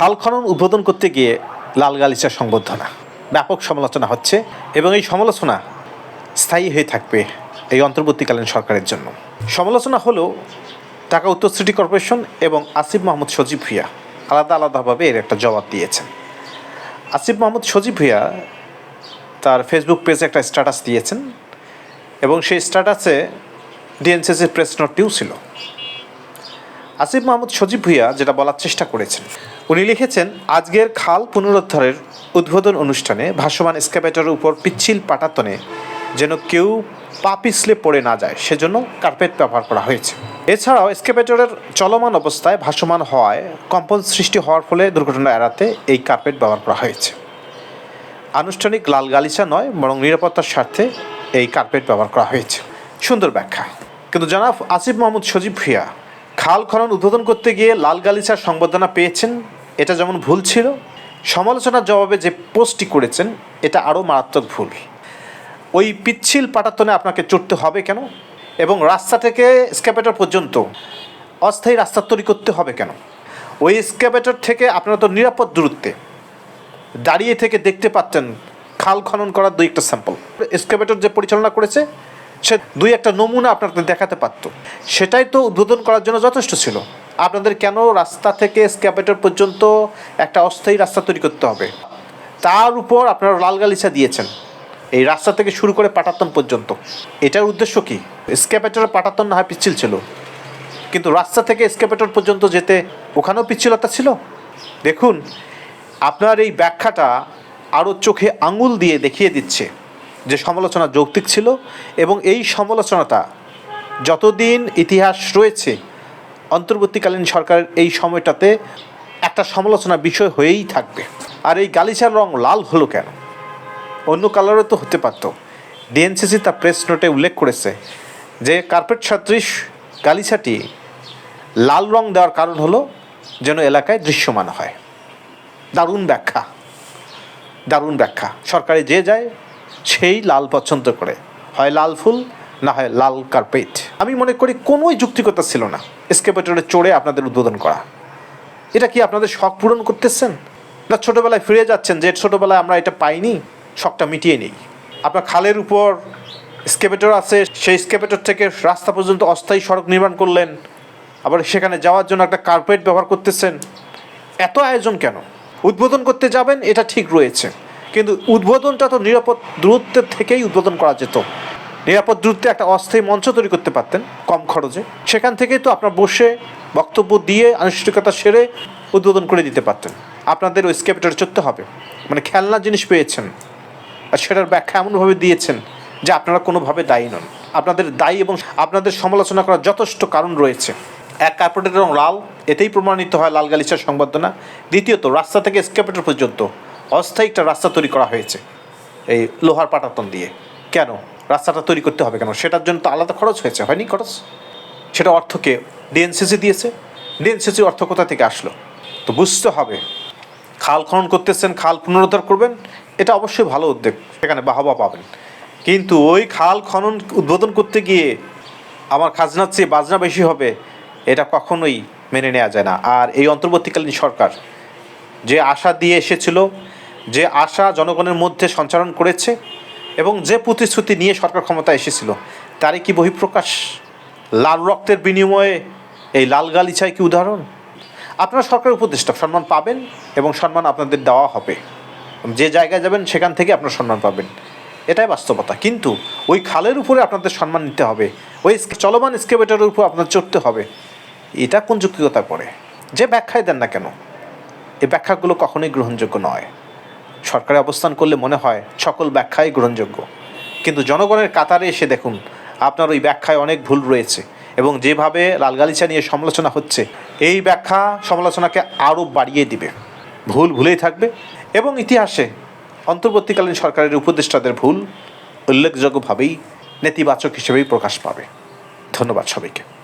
খাল খনন উদ্বোধন করতে গিয়ে লাল গালিচার সংবর্ধনা। ব্যাপক সমালোচনা হচ্ছে এবং এই সমালোচনা স্থায়ী হয়ে থাকবে এই অন্তর্বর্তীকালীন সরকারের জন্য। সমালোচনা হলো ঢাকা উত্তর সিটি কর্পোরেশন এবং আসিফ মাহমুদ সজীব ভুইয়া আলাদা আলাদাভাবে এর একটা জবাব দিয়েছেন। আসিফ মাহমুদ সজীব ভুইয়া তার ফেসবুক পেজে একটা স্ট্যাটাস দিয়েছেন এবং সেই স্ট্যাটাসে ডিএনসিসির প্রেস নোটটিও ছিল। আসিফ মাহমুদ সজীব ভুইয়া যেটা বলার চেষ্টা করেছেন। উনি লিখেছেন, আজকের খাল পুনরুদ্ধারের উদ্বোধন অনুষ্ঠানে ভাসমান স্ক্যাপেটারের উপর পিচ্ছিল পাটাতনে যেন কেউ পা পিছলে পড়ে না যায়, সেজন্য কার্পেট ব্যবহার করা হয়েছে। এছাড়াও স্ক্যাপেটারের চলমান অবস্থায় ভাসমান হওয়ায় কম্পন সৃষ্টি হওয়ার ফলে দুর্ঘটনা এড়াতে এই কার্পেট ব্যবহার করা হয়েছে। আনুষ্ঠানিক লাল গালিচা নয়, বরং নিরাপত্তার স্বার্থে এই কার্পেট ব্যবহার করা হয়েছে। সুন্দর ব্যাখ্যা। কিন্তু জনাব আসিফ মাহমুদ সজীব ভুইয়া খাল খনন উদ্বোধন করতে গিয়ে লাল গালিচার সংবর্ধনা পেয়েছেন, এটা যেমন ভুল ছিল, সমালোচনার জবাবে যে পোস্টটি করেছেন, এটা আরও মারাত্মক ভুল। ওই পিচ্ছিল পাটাতনে আপনাকে চড়তে হবে কেন? এবং রাস্তা থেকে স্ক্যাপেটার পর্যন্ত অস্থায়ী রাস্তা তৈরি করতে হবে কেন? ওই স্ক্যাপেটার থেকে আপনারা তো নিরাপদ দূরত্বে দাঁড়িয়ে থেকে দেখতে পাচ্ছেন, খাল খনন করার দুই একটা স্যাম্পল। এক্সকাভেটর যে পরিচালনা করেছে সে দুই একটা নমুনা আপনাদের দেখাতে পারত। সেটাই তো উদ্বোধন করার জন্য যথেষ্ট ছিল। আপনাদের কেন রাস্তা থেকে স্ক্যাভেটর পর্যন্ত একটা অস্থায়ী রাস্তা তৈরি করতে হবে? তার উপর আপনারা লাল গালিচা দিয়েছেন। এই রাস্তা থেকে শুরু করে পাটাতন পর্যন্ত। এটার উদ্দেশ্য কি? স্ক্যাপেটরের পাটাতন না হয় পিচ্ছিল ছিল। কিন্তু রাস্তা থেকে স্ক্যাপেটর পর্যন্ত যেতে ওখানেও পিচ্ছিলতা ছিল? দেখুন, আপনার এই ব্যাখ্যাটা আরও চোখে আঙুল দিয়ে দেখিয়ে দিচ্ছে। যে সমালোচনা যৌক্তিক ছিল এবং এই সমালোচনাটা যতদিন ইতিহাস রয়েছে, অন্তর্বর্তীকালীন সরকারের এই সময়টাতে একটা সমালোচনা বিষয় হয়েই থাকবে। আর এই গালিচার রং লাল হলো কেন? অন্য কালারও তো হতে পারত। ডিএনসিসি তার প্রেস নোটে উল্লেখ করেছে যে কার্পেট সদৃশ গালিচাটি লাল রং দেওয়ার কারণ হলো যেন এলাকায় দৃশ্যমান হয়। দারুণ ব্যাখ্যা। দারুণ ব্যাখ্যা। সরকারে যে যায় সেই লাল পছন্দ করে। হয় লাল ফুল, না হয় লাল কার্পেট। আমি মনে করি কোনোই যুক্তিকতা ছিল না। স্কেপেটরে চড়ে আপনাদের উদ্বোধন করা। এটা কি আপনাদের শখ পূরণ করতেছেন? না ছোটোবেলায় ফিরে যাচ্ছেন যে ছোটোবেলায় আমরা এটা পাইনি? শখটা মিটিয়ে নেই। আপনার খালের উপর স্কেপেটর আছে, সেই স্কেপেটর থেকে রাস্তা পর্যন্ত অস্থায়ী সড়ক নির্মাণ করলেন। আবার সেখানে যাওয়ার জন্য একটা কার্পেট ব্যবহার করতেছেন। এত আয়োজন কেন? উদ্বোধন করতে যাবেন, এটা ঠিক রয়েছে। কিন্তু উদ্বোধনটা তো নিরাপদ দূরত্বের থেকেই উদ্বোধন করা যেত। নিরাপদ দূরত্বে একটা অস্থায়ী মঞ্চ তৈরি করতে পারতেন কম খরচে। সেখান থেকেই তো আপনার বসে বক্তব্য দিয়ে আনুষ্ঠানিকতা সেরে উদ্বোধন করে দিতে পারতেন। আপনাদের ওই স্কেপেটারে চড়তে হবে। মানে খেলনা জিনিস পেয়েছেন। আর সেটার ব্যাখ্যা এমনভাবে দিয়েছেন যে আপনারা কোনোভাবে দায়ী নন। আপনাদের দায়ী এবং আপনাদের সমালোচনা করার যথেষ্ট কারণ রয়েছে। এক কার্পেটের রং লাল, এতেই প্রমাণিত হয় লাল গালিচার সংবর্ধনা। দ্বিতীয়ত, রাস্তা থেকে স্কেপেটার পর্যন্ত। অস্থায়ী একটা রাস্তা তৈরি করা হয়েছে এই লোহার পাটাতন দিয়ে। কেন? রাস্তাটা তৈরি করতে হবে কেন? সেটার জন্য তো আলাদা খরচ হয়েছে, হয়নি খরচ? সেটা অর্থকে ডিএনসিসি দিয়েছে। ডিএনসিসি অর্থ কোথা থেকে আসলো? তো বুঝতে হবে। খাল খনন করতেছেন, খাল পুনরুদ্ধার করবেন, এটা অবশ্যই ভালো উদ্যোগ, সেখানে বাহবা পাবেন। কিন্তু ওই খাল খনন উদ্বোধন করতে গিয়ে আমার খাজনার চেয়ে বাজনা বেশি হবে, এটা কখনোই মেনে নেওয়া যায় না। আর এই অন্তর্বর্তীকালীন সরকার যে আশা দিয়ে এসেছিল যে আশা জনগণের মধ্যে সঞ্চারণ করেছে এবং যে প্রতিশ্রুতি নিয়ে সরকার ক্ষমতায় এসেছিল, তারই কি বহিঃপ্রকাশ? লাল রক্তের বিনিময়ে এই লাল গালিচায় কি উদাহরণ? আপনারা সরকার উপদেষ্টা, সম্মান পাবেন এবং সম্মান আপনাদের দেওয়া হবে। যে জায়গায় যাবেন, সেখান থেকে আপনার সম্মান পাবেন। এটাই বাস্তবতা। কিন্তু ওই খালের উপরে আপনাদের সম্মান নিতে হবে। ওই চলমান স্কেভেটারের উপর আপনার চড়তে হবে। এটা কোন যৌক্তিকতায় পড়ে যে ব্যাখ্যায় দেন না কেন? এই ব্যাখ্যাগুলো কখনোই গ্রহণযোগ্য নয়। সরকারে অবস্থান করলে মনে হয় সকল ব্যাখ্যাই গ্রহণযোগ্য। কিন্তু জনগণের কাতারে এসে দেখুন, আপনার ওই ব্যাখ্যায় অনেক ভুল রয়েছে এবং যেভাবে লালগালিচা নিয়ে সমালোচনা হচ্ছে, এই ব্যাখ্যা সমালোচনাকে আরও বাড়িয়ে দিবে। ভুল ভুলেই থাকবে এবং ইতিহাসে অন্তর্বর্তীকালীন সরকারের উপদেষ্টাদের ভুল উল্লেখযোগ্যভাবেই নেতিবাচক হিসেবেই প্রকাশ পাবে। ধন্যবাদ সবাইকে।